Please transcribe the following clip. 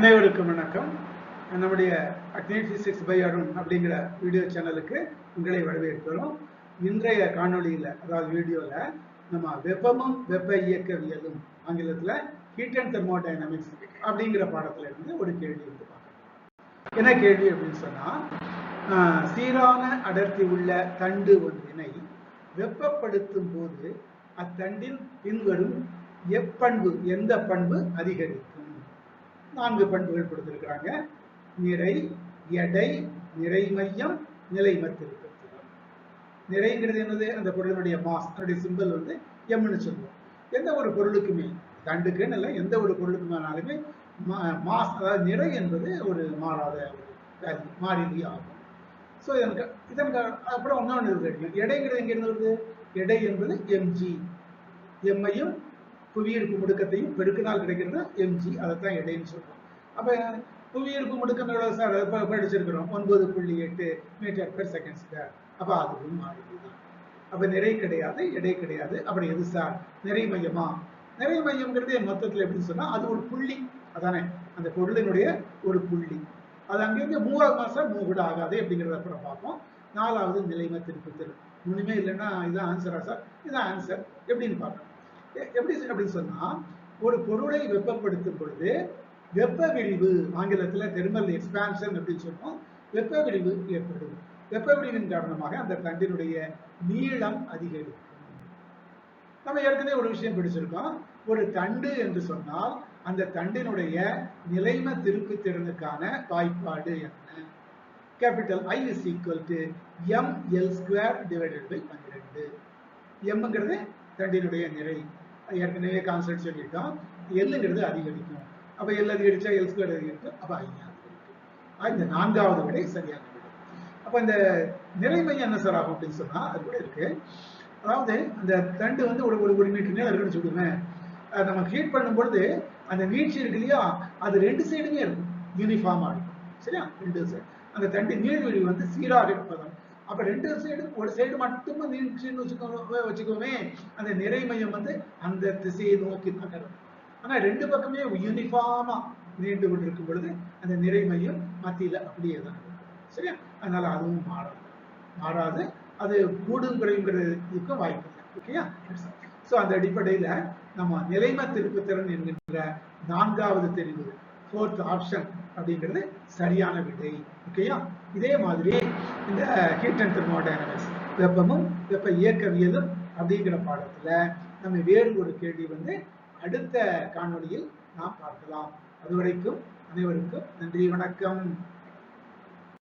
அனைவருக்கும் வணக்கம். நம்முடைய அக்னி பிசிக்ஸ் பை அருண் அப்படிங்கிற வீடியோ சேனலுக்கு உங்களை வரவேற்கிறோம். இன்றைய காணொளியில் அதாவது வீடியோவில் நம்ம வெப்பமும் வெப்ப இயக்கவியலும் ஆங்கிலத்தில் ஹீட் அண்ட் தெர்மோடைனமிக்ஸ் அப்படிங்கிற பாடத்தில் இருந்து ஒரு கேள்வி வந்து பார்க்கலாம். என்ன கேள்வி அப்படின்னு சொன்னால் சீரான அடர்த்தி உள்ள தண்டு ஒன்றினை வெப்பப்படுத்தும் போது அத்தண்டின் பின்வரும் எப்பண்பு எந்த பண்பு அதிகரிக்கும்? நான்கு பண்புகள் கொடுத்திருக்கிறாங்க நிறை எடை நிறை மையம் நிலைமத்திருப்பத்திரம் நிறைங்கிறது என்னது? அந்த பொருளினுடைய மாஸ் அதனுடைய சிம்பல் வந்து எம்னு சொல்லுவோம். எந்த ஒரு பொருளுக்குமே தண்டுக்குன்னு இல்லை எந்த ஒரு பொருளுக்குமானாலுமே மாஸ் அதாவது நிறை என்பது ஒரு மாறாத ஒரு மாறிலி ஆகும். ஸோ எனக்கு இதன் அப்புறம் இன்னொன்று இருக்கு. எடைங்கிறது எங்கிருந்து வருது? எடை என்பது எம்ஜி எம்மையும் புவியீர்ப்பு முடுக்கத்தையும் பெருக்கினால் கிடைக்கிறது எம்ஜி அதைத்தான் எடைன்னு சொல்றோம். அப்ப புவியீர்ப்பு முடுக்கம் சார் படிச்சிருக்கிறோம். ஒன்பது புள்ளி எட்டு மீட்டர் பெர் செகண்ட் ஸ்கொயர் அப்ப அதுவும் மாறிலி தான் அப்ப நிறை கிடையாது எடை கிடையாது. அப்படி எது சார் நிறை மையமா? நிறை மையம்ங்கிறது மொத்தத்தில் எப்படின்னு சொன்னா அது ஒரு புள்ளி. அதானே? அந்த பொருளினுடைய ஒரு புள்ளி. அது அங்கிருந்து மூவ் மாதம் சார் கூட ஆகாது அப்படிங்கிறத அப்புறம் பார்ப்போம். நாலாவது நிலைமை திருப்பி தரும் ஒன்றுமே இல்லைன்னா இதுதான் ஆன்சரா சார் இதுதான் ஆன்சர் எப்படின்னு பார்க்கணும் எப்படி அப்படின்னு சொன்னா ஒரு பொருளை வெப்பப்படுத்தும் பொழுது வெப்ப விரிவு ஆங்கிலத்துல தெர்மல் எக்ஸ்பான்ஷன் அப்படின்னு சொன்னோம் வெப்ப விரிவு ஏற்படும். வெப்ப விரிவின் காரணமாக அந்த தண்டினுடைய நீளம் அதிகரிக்கும். நம்ம ஏற்கனவே ஒரு விஷயம் பிடிச்சிருக்கோம். ஒரு தண்டு என்று சொன்னால் அந்த தண்டினுடைய நிலைம திருப்பு திறனுக்கான வாய்ப்பாடு என்ன? Capital I is equal to M L square divided by பன்னிரெண்டு. எம்ங்கிறது தண்டினுடைய நிறை. ஏற்கனவே கான்செப்ட் சொல்லியிருக்கோம் எல்லுங்கிறது அதிகரிக்கும். அப்போ எல் அதிகரிச்சா எல் ஸ்கொயர் அதிகரிக்கும். அப்போ ஐ அதிகரிக்கும். இந்த நான்காவது விடை சரியான விடை இந்த நிறை என்ன சார் ஆகும் அப்படின்னு சொன்னால் அது கூட இருக்கு. அதாவது அந்த தண்டு வந்து ஒரு ஒரு ஒரு மீட்டர் நேரம் இருக்குன்னு சொல்லுவேன் நம்ம ஹீட் பண்ணும் பொழுது அந்த நீட்சி இருக்கு இல்லையா? அது ரெண்டு சைடுமே இருக்கும். யூனிஃபார்மாக இருக்கும். சரியா? ரெண்டு சைடு அந்த தண்டு நீர்வழி வந்து சீராக இருப்பதால் அப்ப ரெண்டு சைடு ஒரு சைடு மட்டும் நீட்சின்னு வச்சுக்கோ வச்சுக்கோமே. அந்த நிறை மையம் வந்து அந்த திசையை நோக்கி நகரும். ஆனா ரெண்டு பக்கமே யூனிஃபார்மா நீண்டு கொண்டிருக்கும் பொழுது அந்த நிறை மையம் மத்தியில அப்படியே தான் இருக்கும். சரியா? அதனால அதுவும் மாறாது. மாறாது. அது கூடும் குறைங்கிறதுக்கும் வாய்ப்பு இல்லை. ஓகேயா ஸோ அந்த அடிப்படையில நம்ம நிலைம திருப்புத்திறன் என்கின்ற நான்காவது தெரிவு ஃபோர்த் ஆப்ஷன் அப்படிங்கிறது சரியான விடை. ஓகேயா இதே மாதிரி இந்த ஹீட் அண்ட் தெர்மோடைனமிக்ஸ் வெப்பமும் வெப்ப இயக்கவியலும் அப்படிங்கிற பாடத்துல நம்ம வேறு ஒரு கேள்வி வந்து அடுத்த காணொளியில் நாம் பார்க்கலாம். அதுவரைக்கும் அனைவருக்கும் நன்றி வணக்கம்.